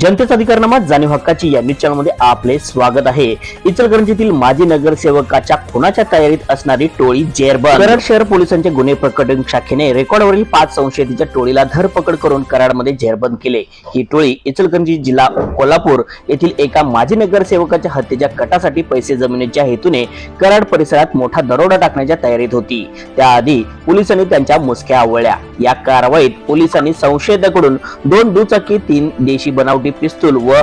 जनतेचा अधिकारनामा जाणीव हक्काची या न्यूज चॅनलमध्ये आपले स्वागत आहे. इचलकरंजीतील माजी नगरसेवकाच्या खुनाच्या तयारीत असणारी टोळी जेरबंद. कराड शहर पोलिसांच्या गुन्हे प्रकटन शाखेने रेकॉर्डवरील पाच संशयितीच्या टोळीला धरपकड करून कराडमध्ये जेरबंद केले. ही टोळी इचलकरंजी जिल्हा कोल्हापूर येथील एका माजी नगरसेवकाच्या हत्येच्या कटासाठी पैसे जमिनीच्या हेतूने कराड परिसरात मोठा दरोडा टाकण्याच्या तयारीत होती. त्याआधी पोलिसांनी त्यांच्या मुसक्या आवळल्या. या कारवाईत पोलिसांनी संशयिताकडून दोन दुचाकी तीन देशी बनावटी पिस्तूल व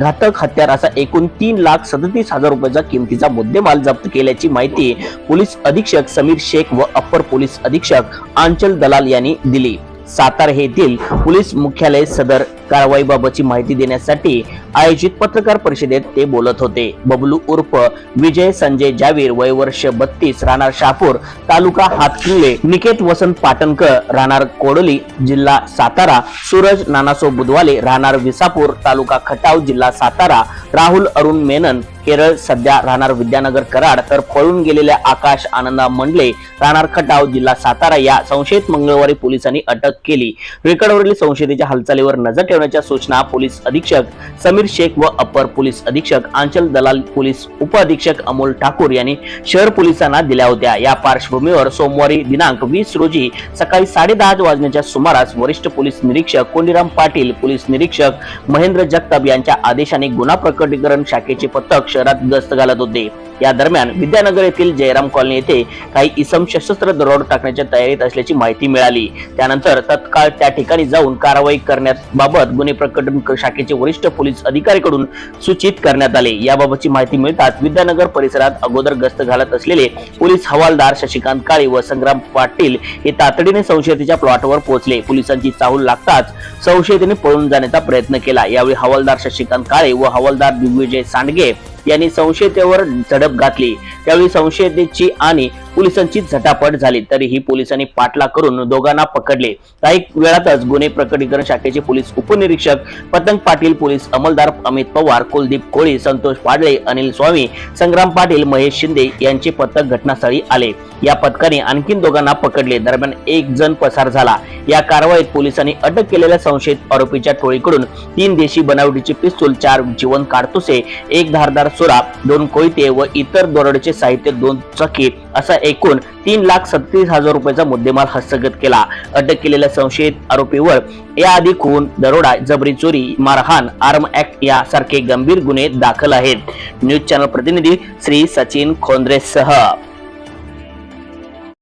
घातक हत्यार असा एकूण तीन लाख सदतीस हजार रुपयाचा किमतीचा मुद्देमाल जप्त केल्याची माहिती पोलीस अधीक्षक समीर शेख व अप्पर पोलीस अधीक्षक आंचल दलाल यांनी दिली. सातारा येथील पोलीस मुख्यालय सदर कारवाईबाबतची माहिती देण्यासाठी आयोजित पत्रकार परिषदेत ते बोलत होते. बबलू उर्फ विजय संजय जावीर वय वर्ष बत्तीस राहणार शहापूर तालुका हातकिल्ले निकेत वसंत पाटणकर राहणार कोडोली जिल्हा सातारा सूरज नानासो बुधवाले राहणार विसापूर तालुका खटाव जिल्हा सातारा राहुल अरुण मेनन केरळ सध्या राहणार विद्यानगर कराड तर पळून गेलेल्या आकाश आनंदा मंडले राहणार खटाव जिल्हा सातारा या संशयित मंगळवारी पोलिसांनी अटक केली. रेकॉर्डवरील संशयितेच्या हालचालीवर नजर करण्याच्या सूचना पोलीस अधीक्षक समीर शेख व अपर पोलीस अधीक्षक आंचल दलाल पोलीस उप अधीक्षक अमोल ठाकूर यांनी शहर पोलिसांना दिल्या होत्या. या पार्श्वभूमीवर सोमवारी दिनांक वीस रोजी सकाळी साडेदहा वाजण्याच्या सुमारास वरिष्ठ पोलीस निरीक्षक कोंडीराम पाटील पोलीस निरीक्षक महेंद्र जगताप यांच्या आदेशाने गुन्हा प्रकटीकरण शाखेचे पथक शहरात गस्त घालत होते. या दरम्यान विद्यानगर येथील जयराम कॉलनी येथे काही इसम सशस्त्र दरोड टाकण्याच्या तयारीत असल्याची माहिती मिळाली. त्यानंतर तत्काळ त्या ठिकाणी जाऊन कारवाई करण्याबाबत गुन्हे प्रकटन शाखेचे वरिष्ठ पोलीस अधिकाऱ्याकडून सूचित करण्यात आले. याबाबतची माहिती मिळताच विद्यानगर परिसरात अगोदर गस्त घालत असलेले पोलीस हवालदार शशिकांत काळे व संग्राम पाटील हे तातडीने संशयितेच्या प्लॉटवर पोहोचले. पोलिसांची चाहूल लागताच संशयितने पळून जाण्याचा प्रयत्न केला. यावेळी हवालदार शशिकांत काळे व हवालदार दिग्विजय सांडगे यांनी संशयितेवर झडप घातली. त्यावेळी संशयितेची आणि पोलिसांची झटापट झाली. तरीही पोलिसांनी पाठला करून दोघांना पकडले. काही वेळातच गुन्हे प्रकटीकरण शाखेचे पोलीस उपनिरीक्षक पतंग पाटील पोलीस अंमलदार अमित पवार कुलदीप कोळी संतोष पाडळे अनिल स्वामी संग्राम पाटील महेश शिंदे यांचे पथक घटनास्थळी आले. या पथकाने आणखीन दोघांना पकडले. दरम्यान एक जण पसार झाला. या कारवाईत पोलिसांनी अटक केलेल्या संशयित आरोपीच्या टोळीकडून तीन देशी बनावटीचे पिस्तूल चार जीवन काडतुसे एक धारदार सोरा दोन कोयते व इतर दोरडचे साहित्य दोन चकी असा एकूण तीन लाख सत्तीस हजार रुपयाचा मुद्देमाल हस्तगत केला. अटक केलेल्या संशयित आरोपीवर याआधी खून दरोडा जबरी चोरी मारहाण आर्म ऍक्ट यासारखे गंभीर गुन्हे दाखल आहेत. न्यूज चॅनल प्रतिनिधी श्री सचिन खोंद्रेसह.